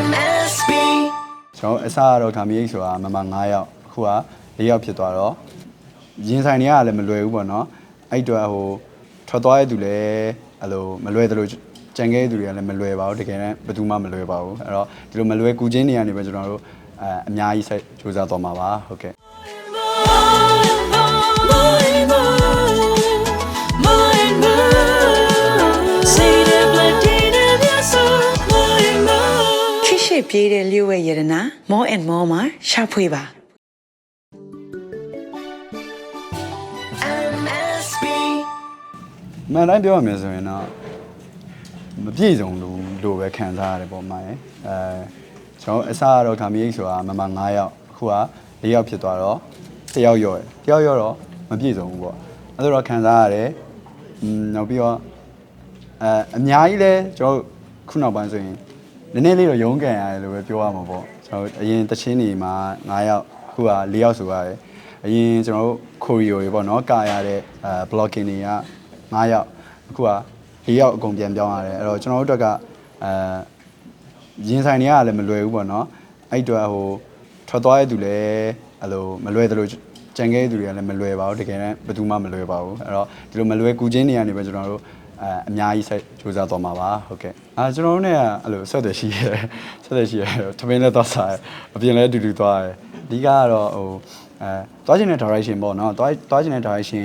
MSB ကျွန်တော်အစကတော့ခါမီအိတ်ဆိုတာမမ9ယောက်အခုက4ယောက်ဖြစ်သွားတော့ရင်ဆိုင်တွေကလည်းမလွယ်ဘူးပေါ့နော်အဲ့အတွက်ဟိုထွက်သွားတဲ့သူလည်းအဲ့လိုမလွယ်တယ်လို့ကြံခဲ့တဲ့သူတွေကလည်းမလွယ်ပါဘူးတကယ်တမ်းဘယ်သူမှမလွယ်ပါဘူးအဲ့တော့ဒီလိုမလွယ်ကူချင်းနေရနေပဲကျွန်တော်တို့အဲအများကြီးဆက်ကြိုးစားသွားမှာပါဟုတ်ကဲ့ ရှိပြေးတဲ့လျှို့ဝဲရတနာ more and more မှာရှာဖွေပါ MSB မှန်တိုင်းပြောရမယ်ဆိုရင်တော့မပြည့်စုံလို့လို့ပဲခံစားရတယ်ပေါ့မှာရယ်အဲကျွန်တော်အစကတော့ခါမီအိတ်ဆိုတာမမ9ယောက်အခုက4ယောက်ဖြစ်သွားတော့1ယောက်ရော့တယ်1ယောက်ရော့တော့မပြည့်စုံဘူးပေါ့အဲ့ဒါတော့ခံစားရတယ်อืมနောက်ပြီးတော့အဲအများကြီးလဲကျွန်တော်ခုနောက်ပိုင်းဆိုရင် နည်းနည်းလေးတော့ရုန်းကန်ရတယ်လို့ပဲပြောရမှာပေါ့ကျွန်တော်အရင်တချင်းနေမှာ9ယောက်အခုက4ယောက်ဆိုရတယ်အရင်ကျွန်တော်တို့ခိုရီယိုတွေပေါ့နော်ကာရတဲ့အဲ blocking တွေက9ယောက်အခုက4ယောက်အကုန်ပြန်ပြောင်းရတယ်အဲ့တော့ကျွန်တော်တို့အတွက်ကအဲရင်ဆိုင်တွေကလည်းမလွယ်ဘူးပေါ့နော်အဲ့အတွက်ဟိုထွက်သွားတဲ့သူလည်းအဲ့လိုမလွယ်တယ်လို့ကြံခဲ့တဲ့သူတွေကလည်းမလွယ်ပါဘူးတကယ်တမ်းဘယ်သူမှမလွယ်ပါဘူးအဲ့တော့ဒီလိုမလွယ်ကူချင်းနေရနေပဲကျွန်တော်တို့ အဲအများကြီးဆက်ကြိုးစားသွားမှာပါဟုတ်ကဲ့အာကျွန်တော်တို့ ਨੇ အဲ့လိုဆက်တယ်ရှိရဲဆက်တယ်ရှိရဲထမင်းလည်းသွားစားရအပြင်လည်းအတူတူသွားရအဓိကကတော့ဟိုအဲသွားခြင်းတဲ့ direction ပေါ့နော်သွားသွားခြင်းတဲ့ direction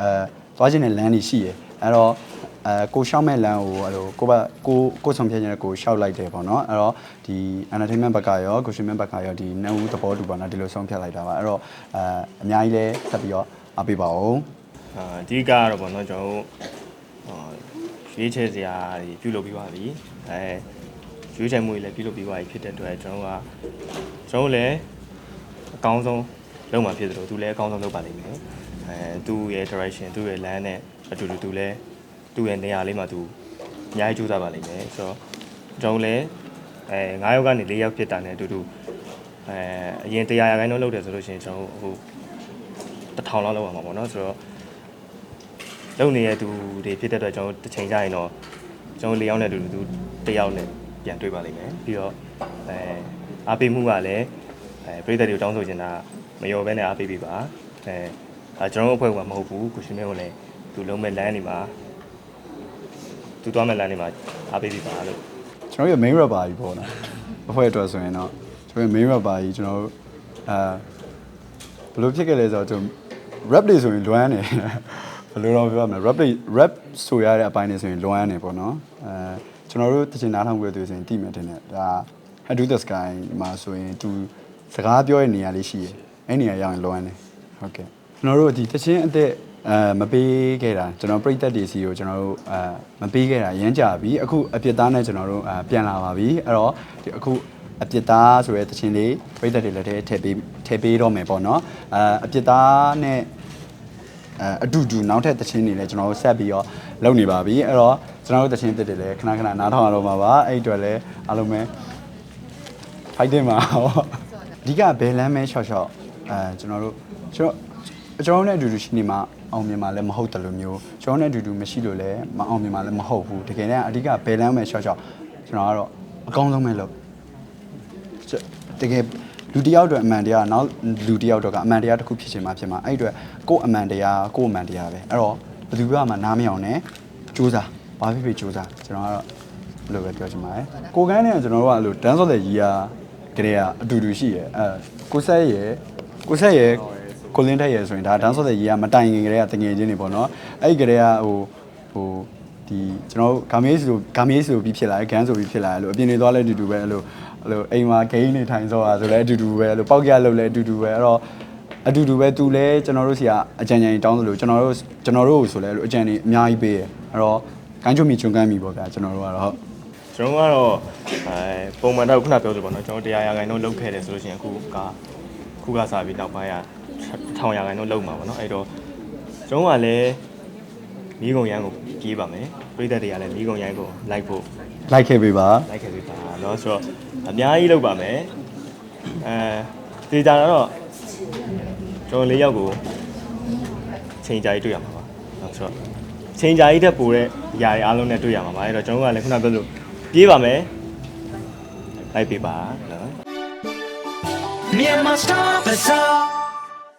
အဲသွားခြင်းတဲ့လမ်းတွေရှိရအဲ့တော့အဲကိုရှောက်မဲ့လမ်းကိုအဲ့လိုကိုဘကိုကိုဆောင်ဖြတ်ခြင်းနဲ့ကိုရှောက်လိုက်တယ်ပေါ့နော်အဲ့တော့ဒီ entertainment ဘက်ကရော consumer ဘက်ကရောဒီနှစ်ဦးသဘောတူပါနော်ဒီလိုဆုံးဖြတ်လိုက်တာပါအဲ့တော့အဲအများကြီးလဲဆက်ပြီးတော့အားပေးပါဦးအာအဓိကကတော့ဗောနော်ကျွန်တော်တို့အာ ရွေးချယ်စရာတွေပြုလုပ်ပြီးပါပြီအဲရွေးချယ်မှုတွေလည်းပြုလုပ်ပြီးပါပြီဖြစ်တဲ့အတွက်ကျွန်တော်ကကျွန်တော်လည်းအကောင်းဆုံးလုပ်မှာဖြစ်တယ်လို့သူလည်းအကောင်းဆုံးလုပ်ပါလိမ့်မယ်အဲသူ့ရဲ့ direction သူ့ရဲ့ land နဲ့အတူတူသူလည်းသူ့ရဲ့နေရာလေးမှာသူအများကြီးကြိုးစားပါလိမ့်မယ်ဆိုတော့ကျွန်တော်လည်းအဲ9ယောက်ကနေ4ယောက်ဖြစ်တာနဲ့အတူတူအဲအရင်100ရာခိုင်နှုန်းလုပ်တယ်ဆိုလို့ရှိရင်ကျွန်တော်ဟိုတစ်ထောင်လောက်လောက်ပါမှာပေါ့နော်ဆိုတော့ လုံနေတဲ့သူတွေဖြစ်တဲ့အတွက်ကျွန်တော်တစ်ချိန်ကျရင်တော့ကျွန်တော်လေးယောက်နဲ့အတူတူတစ်ယောက်နဲ့ပြန်တွေ့ပါလိမ့်မယ်ပြီးတော့အဲအားပေးမှုကလည်းအဲပြည်သက်တွေကိုတောင်းဆိုချင်တာမရောဘဲနဲ့အားပေးပေးပါအဲအဲကျွန်တော်တို့အဖွဲ့ကမဟုတ်ဘူးကိုရှင်မဲကိုလည်းသူလုံးမဲ့လမ်းနေမှာသူသွားမဲ့လမ်းနေမှာအားပေးပေးပါလို့ကျွန်တော်ရဲ့ main rapper ကြီးပေါ့နော်အဖွဲ့အတွက်ဆိုရင်တော့ကျွန်တော်ရဲ့ main rapper ကြီးကျွန်တော်တို့အဲဘယ်လိုဖြစ်ခဲ့လဲဆိုတော့ကျွန်တော် rap တွေဆိုရင်လွမ်းနေ ဘယ်လိုတော့ပြောရမလဲ rap တွေ rap ဆိုရတဲ့အပိုင်းတွေဆိုရင်လွမ်းနေပေါ့နော်အဲကျွန်တော်တို့တချင်နားထောင်ကြတဲ့ဆိုရင်တိမယ်တင်တယ်ဒါ Head to the Sky မှာဆိုရင်သူစကားပြောတဲ့နေရာလေးရှိတယ်အဲ့နေရာရောက်ရင်လွမ်းနေဟုတ်ကဲ့ကျွန်တော်တို့ဒီတချင်အသက်အဲမပေးခဲ့တာကျွန်တော်ပြိသက်တွေစီကိုကျွန်တော်တို့အဲမပေးခဲ့တာရမ်းကြပြီအခုအပြစ်သားနဲ့ကျွန်တော်တို့အဲပြန်လာပါပြီအဲ့တော့ဒီအခုအပြစ်သားဆိုရဲတချင်လေးပြိသက်တွေလည်းထည့်ပေးထည့်ပေးတော့မယ်ပေါ့နော်အဲအပြစ်သားနဲ့ အဲအတူတူနောက်ထပ်တချင်တွေလည်းကျွန်တော်တို့ဆက်ပြီးတော့လုပ်နေပါပြီအဲ့တော့ကျွန်တော်တို့တချင်တစ်တွေလည်းခဏခဏနားထောင်ရတော့မှာပါအဲ့အတွက်လည်းအားလုံးပဲဖိုက်တင်ပါဟောအဓိကဘယ်လမ်းမဲရှော့ရှော့အဲကျွန်တော်တို့ကျွန်တော်ကျွန်တော်နဲ့အတူတူရှိနေမှာအောင်မြင်မှာလည်းမဟုတ်တယ်လို့မျိုးကျွန်တော်နဲ့အတူတူမရှိလို့လည်းမအောင်မြင်မှာလည်းမဟုတ်ဘူးတကယ်တမ်းအဓိကဘယ်လမ်းမဲရှော့ရှော့ကျွန်တော်ကတော့အကောင်းဆုံးပဲလုပ်ကျွန်တကယ် လူတစ်ယောက်အတွက်အမှန်တရားနောက်လူတစ်ယောက်အတွက်ကအမှန်တရားတစ်ခုဖြစ်ချင်မှဖြစ်မှာအဲ့အတွက်ကိုယ့်အမှန်တရားကိုယ့်အမှန်တရားပဲအဲ့တော့ဘယ်သူကမှနားမအောင်နဲ့စူးစမ်းဘာဖြစ်ဖြစ်စူးစမ်းကျွန်တော်ကတော့ဘယ်လိုပဲပြောချင်ပါတယ်ကိုကန်းနဲ့ကျွန်တော်တို့ကအဲ့လိုဒန်းစော့တဲ့ရီယာကလေးကအတူတူရှိရယ်အဲကိုဆက်ရယ်ကိုဆက်ရယ်ကိုလင်းထက်ရယ်ဆိုရင်ဒါဒန်းစော့တဲ့ရီယာမတိုင်ခင်ကလေးကတငယ်ချင်းတွေပေါ့နော်အဲ့ဒီကလေးကဟိုဟို ဒီကျွန်တော်တို့ဂါမေးစီလိုဂါမေးစီလိုပြီးဖြစ်လာတယ်ဂန်းဆိုပြီးဖြစ်လာတယ်လို့အပြင်တွေသွားလဲအတူတူပဲအဲ့လိုအဲ့လိုအိမ်မှာဂိမ်းနေထိုင်စောတာဆိုလဲအတူတူပဲအဲ့လိုပေါက်ကြလုပ်လဲအတူတူပဲအဲ့တော့အတူတူပဲသူလဲကျွန်တော်တို့စီကအကြံဉာဏ်တောင်းသလိုကျွန်တော်တို့ကျွန်တော်တို့ဆိုလဲအဲ့လိုအကြံဉာဏ်အများကြီးပေးရယ်အဲ့တော့ကန်းချုံမီချုံကန်းမီပေါ့ဗျာကျွန်တော်တို့ကတော့ဟုတ်ကျွန်တော်ကတော့အဲပုံမှန်တော့ခုနပြောသလိုပေါ့နော်ကျွန်တော်တရားရာခိုင်နှုန်းလုပ်ခဲ့တယ်ဆိုလို့ရှိရင်အခုကခုကစားပြီးနောက်ပိုင်းကထောင်ရာခိုင်နှုန်းလုပ်မှာပေါ့နော်အဲ့တော့ကျွန်တော်ကလည်း မိကုံရန်ကိုပြေးပါမယ်ပြည်သက်တွေကလည်းမိကုံရန်ကိုလိုက်ဖို့ လိုက်ခဲ့ပေးပါ လိုက်ခဲ့ပြီပါเนาะဆိုတော့အများကြီးလုပ်ပါမယ်အဲတေချာတော့ကျွန်တော်လေးယောက်ကိုချိန်ကြာကြီးတွေ့ရမှာပါเนาะဆိုတော့ချိန်ကြာကြီးတက်ပိုတဲ့ຢာတွေအားလုံးနဲ့တွေ့ရမှာပါအဲ့တော့ကျွန်တော်ကလည်းခုနပြောလို့ပြေးပါမယ် လိုက်ပေးပါနော် Myanmar Star Bazaar